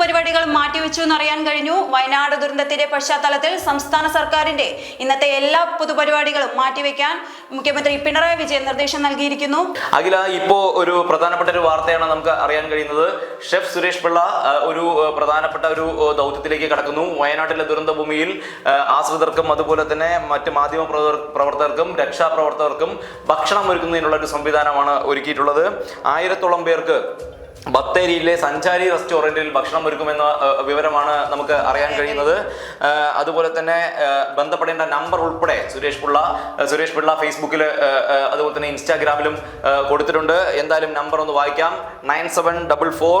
പരിപാടികളും മാറ്റിവെച്ചു എന്നറിയാൻ കഴിഞ്ഞു. വയനാട് ദുരന്തത്തിന്റെ പശ്ചാത്തലത്തിൽ സംസ്ഥാന സർക്കാരിന്റെ ഇന്നത്തെ എല്ലാ പൊതുപരിപാടികളും മാറ്റിവെക്കാൻ മുഖ്യമന്ത്രി പിണറായി വിജയൻ നിർദ്ദേശം നൽകിയിരിക്കുന്നു. അഖില ഇപ്പോ ഒരു പ്രധാനപ്പെട്ട ഒരു വാർത്തയാണ് നമുക്ക് അറിയാൻ കഴിയുന്നത്. ഷെഫ് സുരേഷ് പിള്ള ഒരു പ്രധാനപ്പെട്ട ഒരു ദൗത്യത്തിലേക്ക് കടക്കുന്നു. വയനാട്ടിലെ ദുരന്ത ഭൂമിയിൽ ആശ്രിതർക്കും അതുപോലെ തന്നെ മറ്റ് മാധ്യമ പ്രവർത്തകർക്കും രക്ഷാപ്രവർത്തകർക്കും ഭക്ഷണം ഒരുക്കുന്നതിനുള്ള ഒരു സംവിധാനമാണ് ഒരുക്കിയിട്ടുള്ളത്. ആയിരത്തോളം പേർക്ക് ബത്തേരിയിലെ സഞ്ചാരി റെസ്റ്റോറന്റിൽ ഭക്ഷണം ഒരുക്കുമെന്ന വിവരമാണ് നമുക്ക് അറിയാൻ കഴിയുന്നത്. അതുപോലെ തന്നെ ബന്ധപ്പെടേണ്ട നമ്പർ ഉൾപ്പെടെ സുരേഷ് പിള്ള സുരേഷ് പിള്ള ഫേസ്ബുക്കിൽ അതുപോലെ തന്നെ ഇൻസ്റ്റാഗ്രാമിലും കൊടുത്തിട്ടുണ്ട്. എന്തായാലും നമ്പർ ഒന്ന് വായിക്കാം. Nine seven double four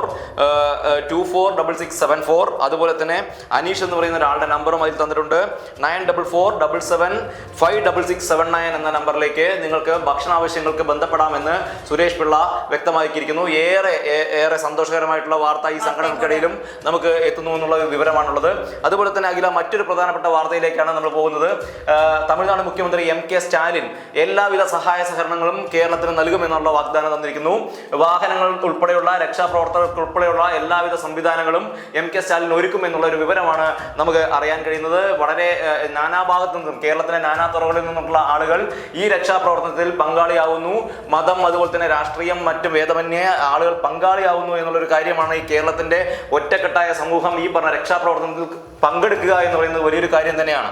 two four double six seven four. അതുപോലെ തന്നെ അനീഷ് എന്ന് പറയുന്ന ഒരാളുടെ നമ്പറും അതിൽ തന്നിട്ടുണ്ട്. Nine double four double seven five double six seven nine എന്ന നമ്പറിലേക്ക് നിങ്ങൾക്ക് ഭക്ഷണ ആവശ്യങ്ങൾക്ക് ബന്ധപ്പെടാമെന്ന് സുരേഷ് പിള്ള വ്യക്തമാക്കിയിരിക്കുന്നു. ഏറെ ഏറെ സന്തോഷകരമായിട്ടുള്ള വാർത്ത ഈ സംഘടനകൾക്കിടയിലും നമുക്ക് എത്തുന്നു എന്നുള്ള വിവരമാണുള്ളത്. അതുപോലെ തന്നെ അഖില മറ്റൊരു പ്രധാനപ്പെട്ട വാർത്തയിലേക്കാണ് നമ്മൾ പോകുന്നത്. തമിഴ്നാട് മുഖ്യമന്ത്രി എം കെ സ്റ്റാലിൻ എല്ലാവിധ സഹായ സഹകരണങ്ങളും കേരളത്തിന് നൽകുമെന്നുള്ള വാഗ്ദാനം തന്നിരിക്കുന്നു. വാഹനങ്ങൾ ഉൾപ്പെടെയുള്ള രക്ഷാപ്രവർത്തകർക്ക് ഉൾപ്പെടെയുള്ള എല്ലാവിധ സംവിധാനങ്ങളും എം കെ സ്റ്റാലിൻ ഒരുക്കും എന്നുള്ള ഒരു വിവരമാണ് നമുക്ക് അറിയാൻ കഴിയുന്നത്. വളരെ നാനാഭാഗത്തു നിന്നും കേരളത്തിലെ നാനാ തുറകളിൽ നിന്നുള്ള ആളുകൾ ഈ രക്ഷാപ്രവർത്തനത്തിൽ പങ്കാളിയാവുന്നു. മതം അതുപോലെ തന്നെ രാഷ്ട്രീയം മറ്റ് ഭേദമന്യേ ആളുകൾ പങ്കാളിയാവുന്നു എന്നുള്ളൊരു കാര്യമാണ് ഈ കേരളത്തിന്റെ ഒറ്റക്കെട്ടായ സമൂഹം ഈ പറഞ്ഞ രക്ഷാപ്രവർത്തനത്തിൽ പങ്കെടുക്കുക എന്ന് പറയുന്നത് വലിയൊരു കാര്യം തന്നെയാണ്.